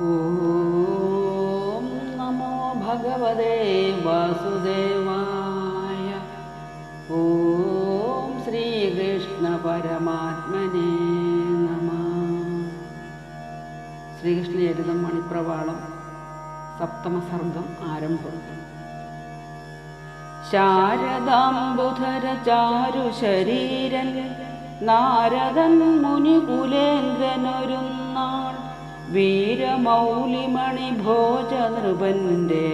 ഓം നമോ ഭഗവതേ വാസുദേവായ. ഓം ശ്രീകൃഷ്ണ പരമാത്മനേ നമ. ശ്രീകൃഷ്ണചരിതം മണിപ്രവാളം സപ്തമസർഗം ആരംഭം ശാരദാംബുധര ശരീരൻ നാരദൻ മുനികുലേന്ദ്രനൊരുന്നാൾ വീരമൗലിമണി ഭോജനൃപന്റെ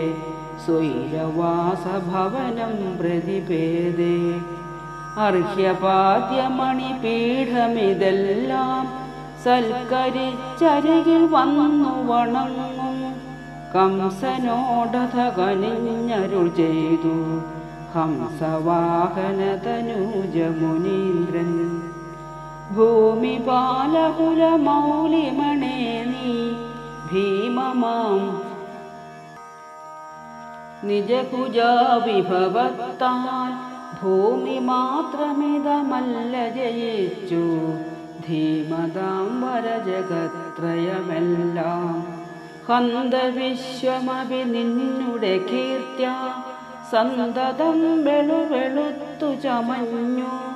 സ്വൈരവാസഭവനം പ്രതിപേദേ. അർഹ്യപാദ്യമണി പീഠമിതെല്ലാം സൽക്കരിച്ചരികിൽ വന്നു വണങ്ങും. കംസനോടഥ കനിഞ്ഞരുൾ ചെയ്തു ഭൂമി പാലകുല മൗലിമണേ നീ ഭീമമാം നിജകുജാവിഭവത്താൽ ഭൂമി മാത്രമിതമല്ല ജയിച്ചു ധീമതാം വരജഗത്രയമെല്ലാം ഹന്ത വിശ്വമപി നിന്നുടെ കീർത്യ സന്തതം വെളുവെളുത്തു ചമഞ്ഞു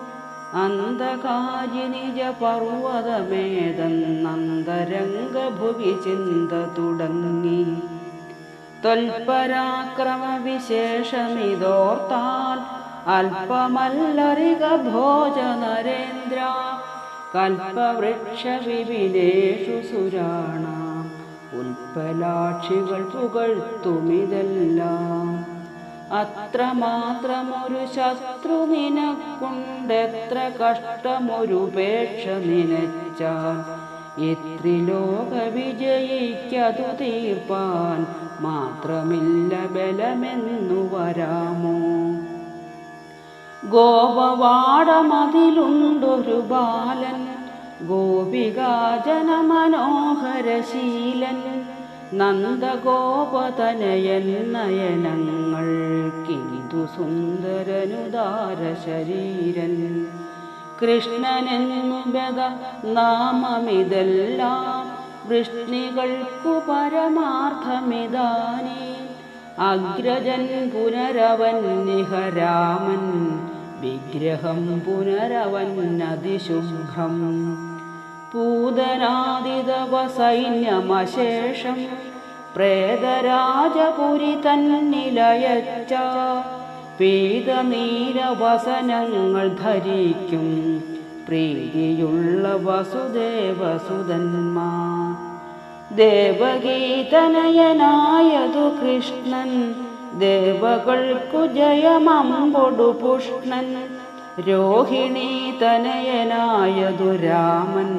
അന്ധകാരി നിജ പർവതമേതെന്നന്തരംഗഭുവി ചിന്ത തുടങ്ങി. തൊൽപരാക്രമ വിശേഷമിതോർത്താൽ അല്പമല്ലറിക ഭോജ നരേന്ദ്ര കൽപ്പവൃക്ഷ വിപിനേഷു സുരാണാം ഉൽപ്പലാക്ഷികൾ പുകഴ്ത്തുമിതെല്ലാം. അത്രമാത്രമൊരു ശത്രു നിനക്കുണ്ടെത്ര കഷ്ടമൊരുപേക്ഷ നിനച്ചാൽ. എത്രിലോക വിജയിക്കതു തീർപ്പാൻ മാത്രമില്ല ബലമെന്നു വരാമോ? ഗോപവാടമതിലുണ്ടൊരു ബാലൻ ഗോപികാജന മനോഹരശീലൻ നന്ദഗോപതനയൻ നയനങ്ങൾ കിന്തു സുന്ദരനുദാര ശരീരൻ കൃഷ്ണനെന്നു ബദ നാമമിതെല്ലാം വൃഷ്ണികൾക്കു പരമാർത്ഥമിതാനേ. അഗ്രജൻ പുനരവൻ നിഹരാമൻ വിഗ്രഹം പുനരവൻ അതിശുഭ്രം. പൂതനാദിതവ സൈന്യമശേഷം പ്രേതരാജപുരി തന്നിലയച്ച പീതനീരവസനങ്ങൾ ധരിക്കും പ്രീതിയുള്ള വസുദേവസുതന്മാർ. ദേവഗീതനയനായതു കൃഷ്ണൻ ദേവകൾക്കു ജയമമ്പൊടു പുഷ്ണൻ. രോഹിണി തനയനായതു രാമൻ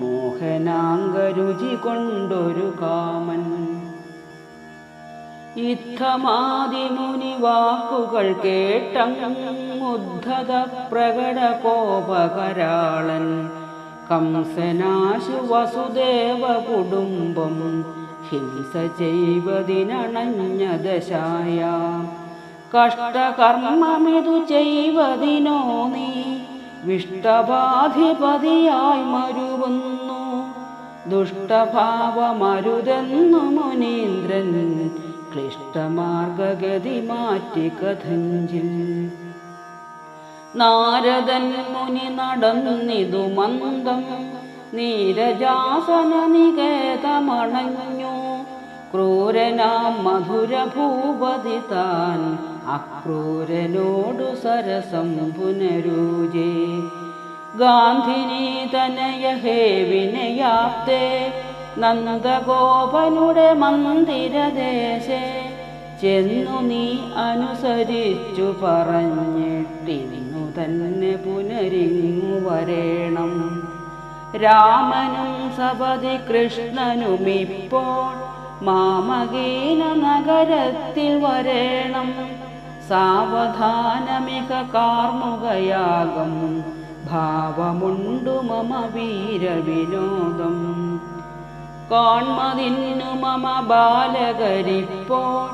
മോഹനാംഗരുചി കൊണ്ടൊരു കാമൻ. ഇത്തമാതിമുനി വാക്കുകൾ കേട്ടങ്ങുദ്ധത പ്രകട കോപകരാളൻ കംസനാശു വസുദേവ കുടുംബം ഹിംസ ചെയ്വതിനണഞ്ഞ ദശായ. കഷ്ടകർമ്മമിതു ചെയ്വതിനോ നീ വിഷ്ടബാധിപതിയായി മരുവുന്നു. ദുഷ്ടഭാവമരുതെന്നു മുനീന്ദ്രൻ ക്ലിഷ്ടമാർഗഗതി മാറ്റി കഥഞ്ചിൽ. നാരദൻ മുനി നടന്നിതു മന്ദം നീരജാസന നികേതമണഞ്ഞു ക്രൂരനാം മധുരഭൂപതി താൻ അക്രൂരനോടു സരസം പുനരൂജേ. ഗാന്ധിനി തനയ ഹേ വിനയാപ്തേ നന്ദഗോപനുടെ മന്ദിരദേശേ. ചെന്നു നീ അനുസരിച്ചു പറഞ്ഞിട്ടിരുന്നു തന്നെ പുനരിങ്ങു വരേണം. രാമനും സപതി കൃഷ്ണനുമിപ്പോൾ മാമകീന നഗരത്തിൽ വരേണം. സാവധാനമിക കാർമുകയാകം ഭാവമുണ്ടു മമ വീരവിനോദം. കാൺമതിന്നു മമ ബാലകരിപ്പോൾ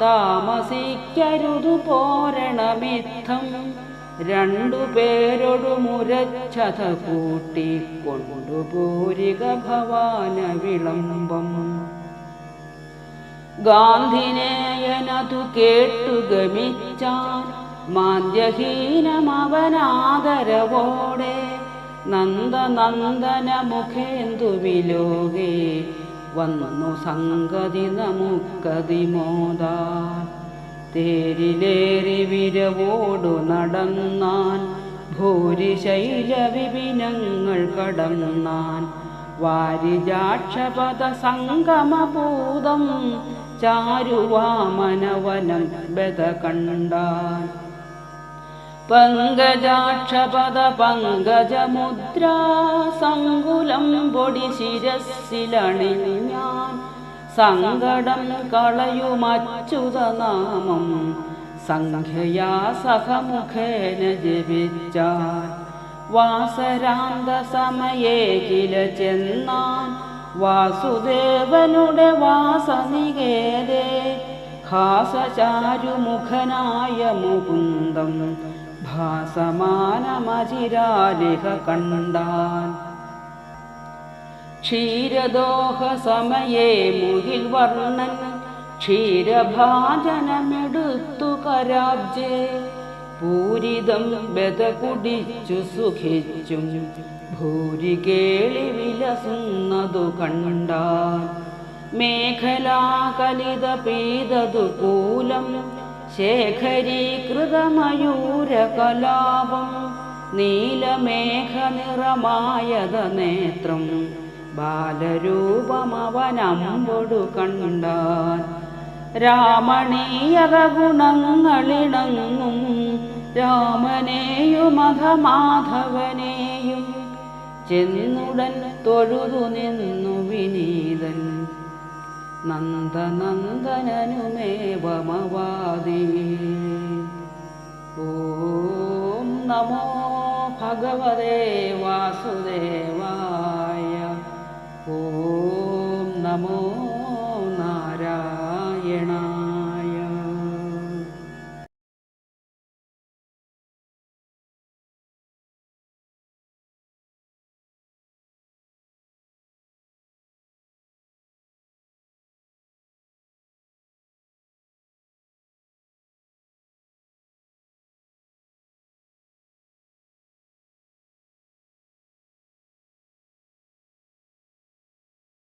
താമസിക്കരുതു പോരണമിത്തം. രണ്ടു പേരൊടു മുരച്ഛത കൂട്ടി കൊണ്ടുപോരിക ഭവാന വിളംബം ഗാന്ധിനേയനതു കേട്ടു ഗമിച്ചാൻ മാന്ദ്യഹീനമവനാദരവോടെ നന്ദനന്ദന മുഖേന്ദു വിലോകേ വന്നു സംഗതി നമുക്കതി മോദാൻ തേരിലേറി വിരവോടു നടന്നാൻ ഭൂരിശൈല വിപിനങ്ങൾ കടന്നാൻ. വാരിജാക്ഷപദ സംഗമഭൂതം ചാരുവാമനവനം ബത കണ്ടാൻ പങ്കജാക്ഷപദ പങ്കജമുദ്ര സങ്കുലം പൊടി ശിരസിലണിഞ്ഞാൻ സങ്കടം കളയുമച്യുത നാമം സംഖ്യയാ സഹമുഖേന ജപിച്ചാൻ. വാസരാന്ത സമയേ കില ചെന്നാൻ വാസുദേവനുടെ വാസനികേതേ ഹാസചാരുമുഖനായ മുകുന്ദം ഭാസമാനമചിരാലിഹ കണ്ടാൻ. ക്ഷീരദോഹ സമയേ മുകിൽ വർണൻ ക്ഷീരഭാജനമെടുത്തു കരാബ്ജേ. പൂരിതം ബത കുടിച്ചു സുഖിച്ചും ഭൂരി കേളി വിലസുന്നതു കണ്ടാൻ മേഖലാകലിത പീതതു കൂലം ശേഖരീകൃതമയൂരകലാപം നീലമേഘ നിറമായത നേത്രം ബാലരൂപമവനമ്പൊടു കണ്ടാൻ രാമണീയത ഗുണങ്ങളിണങ്ങും രാമനെയും അധമാധവനെയും ചെന്നുടൻ തൊഴുതു നിന്നു വിനീതൻ. നന്ദനന്ദനനുമേവമവാദി. ഓം നമോ ഭഗവതേ വാസുദേവായ. ഓം നമോ നാരായണ